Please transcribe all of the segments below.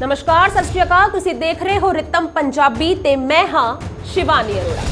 ਨਮਸਕਾਰ, ਸਤਿ ਸ਼੍ਰੀ ਅਕਾਲ। ਤੁਸੀਂ ਦੇਖ ਰਹੇ ਹੋ ਰਿਤਮ ਪੰਜਾਬੀ ਤੇ ਮੈਂ ਹਾਂ ਸ਼ਿਵਾਨੀ ਅਰੋੜਾ।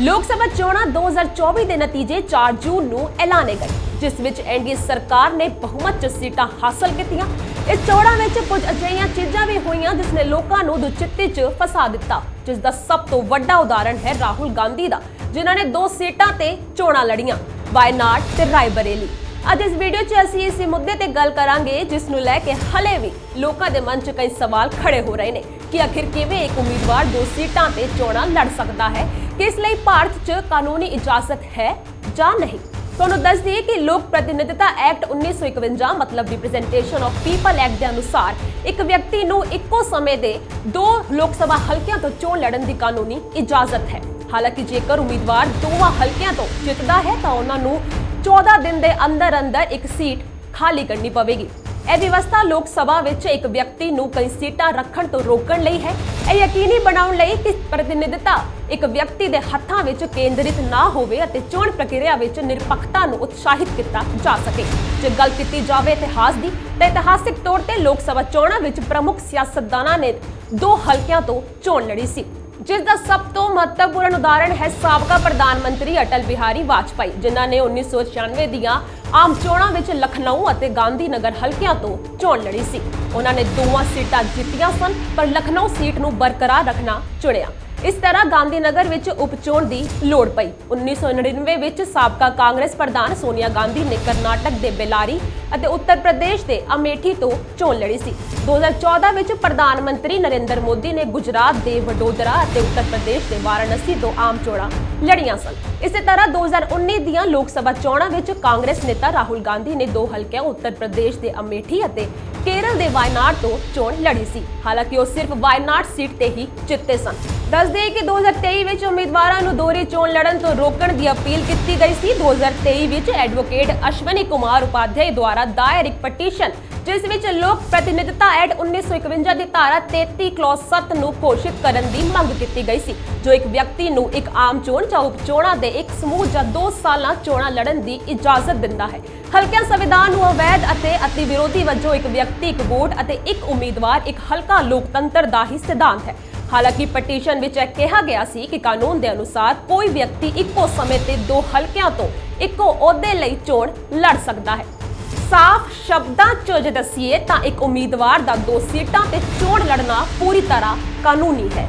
ਲੋਕ ਸਭਾ ਚੋਣਾਂ 2024 ਦੇ ਨਤੀਜੇ 4 ਜੂਨ ਨੂੰ ਐਲਾਨੇ ਗਏ, ਜਿਸ ਵਿੱਚ ਐਨਡੀਏ ਸਰਕਾਰ ਨੇ ਬਹੁਮਤ ਚ ਸੀਟਾਂ ਹਾਸਲ ਕੀਤੀਆਂ। ਇਸ ਚੋਣਾਂ ਵਿੱਚ ਕੁਝ ਅਜਿਹੀਆਂ ਚੀਜ਼ਾਂ ਵੀ ਹੋਈਆਂ ਜਿਸ ਨੇ ਲੋਕਾਂ ਨੂੰ ਦੁਚਿੱਤੇ 'ਚ ਫਸਾ ਦਿੱਤਾ, ਜਿਸ ਦਾ ਸਭ ਤੋਂ ਵੱਡਾ ਉਦਾਹਰਣ ਹੈ ਰਾਹੁਲ ਗਾਂਧੀ ਦਾ, ਜਿਨ੍ਹਾਂ ਨੇ ਦੋ ਸੀਟਾਂ ਤੇ ਚੋਣਾਂ ਲੜੀਆਂ, ਵਾਇਨਾਡ ਤੇ ਰਾਇਬਰੇਲੀ ਅੱਜ ਇਸ ਵੀਡੀਓ 'ਚ ਅਸੀਂ ਇਸ ਮੁੱਦੇ ਤੇ ਗੱਲ ਕਰਾਂਗੇ, ਜਿਸ ਨੂੰ ਲੈ ਕੇ ਹਲੇ ਵੀ ਲੋਕਾਂ ਦੇ ਮਨ 'ਚ ਕਈ ਸਵਾਲ ਖੜੇ ਹੋ ਰਹੇ ਨੇ ਕਿ ਆਖਿਰ ਕਿਵੇਂ ਇੱਕ ਉਮੀਦਵਾਰ ਦੋ ਸੀਟਾਂ ਤੇ ਚੋਣਾਂ ਲੜ ਸਕਦਾ ਹੈ? ਕਿ ਲਈ ਭਾਰਤ 'ਚ ਕਾਨੂੰਨੀ ਇਜਾਜ਼ਤ ਹੈ ਜਾਂ ਨਹੀਂ? ਤੁਹਾਨੂੰ ਦੱਸ ਦਈਏ ਕਿ ਲੋਕ ਪ੍ਰਤੀਨਿਧਤਾ ਐਕਟ 1951 ਮਤਲਬ ਰਿਪਰੈਜ਼ੈਂਟੇਸ਼ਨ ਆਫ ਪੀਪਲ ਐਕਟ ਦੇ ਅਨੁਸਾਰ ਇੱਕ ਵਿਅਕਤੀ ਨੂੰ ਇੱਕੋ ਸਮੇਂ ਦੇ ਦੋ ਲੋਕ ਸਭਾ ਹਲਕਿਆਂ ਤੋਂ ਚੋਣ ਲੜਨ ਦੀ ਕਾਨੂੰਨੀ ਇਜਾਜ਼ਤ ਹੈ। ਹਾਲਾਂਕਿ ਜੇਕਰ ਉਮੀਦਵਾਰ ਦੋਵਾਂ ਹਲਕਿਆਂ ਤੋਂ ਜਿੱਤਦਾ ਹੈ ਤਾਂ ਉਹਨਾਂ ਨੂੰ 14 ਦਿਨ ਦੇ ਅੰਦਰ ਅੰਦਰ ਇੱਕ ਸੀਟ ਖਾਲੀ ਕਰਨੀ ਪਵੇਗੀ। ਇਹ ਵਿਵਸਥਾ ਲੋਕ ਸਭਾ ਵਿੱਚ ਇੱਕ ਵਿਅਕਤੀ ਨੂੰ ਕਈ ਸੀਟਾਂ ਰੱਖਣ ਤੋਂ ਰੋਕਣ ਲਈ ਹੈ। ਇਹ ਯਕੀਨੀ ਬਣਾਉਣ ਲਈ ਕਿ ਪ੍ਰਤੀਨਿਧਤਾ ਇੱਕ ਵਿਅਕਤੀ ਦੇ ਹੱਥਾਂ ਵਿੱਚ ਕੇਂਦਰਿਤ ਨਾ ਹੋਵੇ ਅਤੇ ਚੋਣ ਪ੍ਰਕਿਰਿਆ ਵਿੱਚ ਨਿਰਪੱਖਤਾ ਨੂੰ ਉਤਸ਼ਾਹਿਤ ਕੀਤਾ ਜਾ ਸਕੇ। ਜੇ ਗੱਲ ਕੀਤੀ ਜਾਵੇ ਇਤਿਹਾਸ ਦੀ, ਤਾਂ ਇਤਿਹਾਸਿਕ ਤੌਰ ਤੇ ਲੋਕ ਸਭਾ ਚੋਣਾਂ ਵਿੱਚ ਪ੍ਰਮੁੱਖ ਸਿਆਸਤਦਾਨਾਂ ਨੇ ਦੋ ਹਲਕਿਆਂ ਤੋਂ ਚੋਣ ਲੜੀ ਸੀ। ਜਿਸ ਦਾ ਸਭ ਤੋਂ ਮਹੱਤਵਪੂਰਨ ਉਦਾਹਰਣ ਹੈ ਸਾਬਕਾ ਪ੍ਰਧਾਨ ਮੰਤਰੀ ਅਟਲ ਬਿਹਾਰੀ ਵਾਜਪਾਈ, ਜਿਨ੍ਹਾਂ ਨੇ 1996 ਦੀਆਂ ਆਮ ਚੋਣਾਂ ਵਿੱਚ ਲਖਨਊ ਅਤੇ ਗਾਂਧੀ ਨਗਰ ਹਲਕਿਆਂ ਤੋਂ ਚੋਣ ਲੜੀ ਸੀ। ਉਹਨਾਂ ਨੇ ਦੋਵਾਂ ਸੀਟਾਂ ਜਿੱਤੀਆਂ ਸਨ, ਪਰ ਲਖਨਊ ਸੀਟ ਨੂੰ ਬਰਕਰਾਰ ਰੱਖਣਾ ਚੁਣਿਆ। ਇਸ ਤਰ੍ਹਾਂ ਗਾਂਧੀ ਨਗਰ ਵਿੱਚ ਉਪਚੋਣ ਦੀ ਲੋੜ ਪਈ। 1999 ਵਿੱਚ ਸਾਬਕਾ ਕਾਂਗਰਸ ਪ੍ਰਧਾਨ ਸੋਨੀਆ ਗਾਂਧੀ ਨੇ ਕਰਨਾਟਕ ਦੇ ਬੇਲਾਰੀ ਅਤੇ ਉੱਤਰ ਪ੍ਰਦੇਸ਼ ਦੇ ਅਮੇਠੀ ਤੋਂ ਚੋਣ ਲੜੀ ਸੀ। 2014 ਵਿੱਚ ਪ੍ਰਧਾਨ ਮੰਤਰੀ ਨਰਿੰਦਰ ਮੋਦੀ ਨੇ ਗੁਜਰਾਤ ਦੇ ਵਡੋਦਰਾ ਅਤੇ ਉੱਤਰ ਪ੍ਰਦੇਸ਼ ਦੇ ਵਾਰਾਣਸੀ ਤੋਂ ਆਮ ਚੋਣਾਂ ਲੜੀਆਂ ਸਨ। ਇਸੇ ਤਰ੍ਹਾਂ 2019 ਦੀਆਂ ਲੋਕ ਸਭਾ ਚੋਣਾਂ ਵਿੱਚ ਕਾਂਗਰਸ ਨੇਤਾ ਰਾਹੁਲ ਗਾਂਧੀ ਨੇ ਦੋ ਹਲਕਿਆਂ ਉੱਤਰ ਪ੍ਰਦੇਸ਼ ਦੇ ਅਮੇਠੀ ਅਤੇ ਕੇਰਲ ਦੇ ਵਾਇਨਾਡ ਤੋਂ ਚੋਣ ਲੜੀ ਸੀ। ਹਾਲਾਂਕਿ ਉਹ ਸਿਰਫ ਵਾਇਨਾਡ ਸੀਟ ਤੇ ਹੀ ਜਿੱਤੇ ਸਨ। ਦੱਸਦੇ ਕਿ 2023 ਵਿੱਚ ਉਮੀਦਵਾਰਾਂ ਨੂੰ ਦੋਹਰੀ ਚੋਣ ਲੜਨ ਤੋਂ ਰੋਕਣ ਦੀ ਅਪੀਲ ਕੀਤੀ ਗਈ ਸੀ। 2023 ਵਿੱਚ ਐਡਵੋਕੇਟ ਅਸ਼ਵਨੀ ਕੁਮਾਰ ਉਪਾਧਿਆਏ ਦੁਆਰਾ ਦਾਇਰ ਇੱਕ ਪਟੀਸ਼ਨ, ਜਿਸ ਵਿੱਚ ਲੋਕ ਪ੍ਰਤੀਨਿਧਤਾ ਐਕਟ 1951 ਦੀ ਧਾਰਾ 33 ਕਲੌਜ਼ 7 ਨੂੰ ਘੋਸ਼ਿਤ ਕਰਨ ਦੀ ਮੰਗ ਕੀਤੀ ਗਈ ਸੀ, ਜੋ ਇੱਕ ਵਿਅਕਤੀ ਨੂੰ ਇੱਕ ਆਮ ਚੋਣ ਜਾਂ ਉਪ ਚੋਣਾਂ ਦੇ ਇੱਕ ਸਮੂਹ ਜਾਂ ਦੋ ਸਾਲਾਂ ਚੋਣਾਂ ਲੜਨ ਦੀ ਇਜਾਜ਼ਤ ਦਿੰਦਾ ਹੈ। ਹਲਕਿਆਂ ਸੰਵਿਧਾਨ ਨੂੰ ਅਵੈਧ ਅਤੇ ਅਤੀ ਵਿਰੋਧੀ ਵਜੋਂ ਇੱਕ ਵਿਅਕਤੀ, ਇੱਕ ਵੋਟ ਅਤੇ ਇੱਕ ਉਮੀਦਵਾਰ ਇੱਕ ਹਲਕਾ ਲੋਕਤੰਤਰ ਦਾ ਹੀ ਸਿਧਾਂਤ ਹੈ। ਹਾਲਾਂਕਿ ਪਟੀਸ਼ਨ ਵਿੱਚ ਇਹ ਕਿਹਾ ਗਿਆ ਸੀ ਕਿ ਕਾਨੂੰਨ ਦੇ ਅਨੁਸਾਰ ਕੋਈ ਵਿਅਕਤੀ ਇੱਕੋ ਸਮੇਂ ਤੇ ਦੋ ਹਲਕਿਆਂ ਤੋਂ ਇੱਕੋ ਅਹੁਦੇ ਲਈ ਚੋਣ ਲੜ ਸਕਦਾ ਹੈ। ਸਾਫ਼ ਸ਼ਬਦਾਂ 'ਚ ਜੇ ਦੱਸੀਏ ਤਾਂ ਇੱਕ ਉਮੀਦਵਾਰ ਦਾ ਦੋ ਸੀਟਾਂ ਤੇ ਚੋਣ ਲੜਨਾ ਪੂਰੀ ਤਰ੍ਹਾਂ ਕਾਨੂੰਨੀ ਹੈ।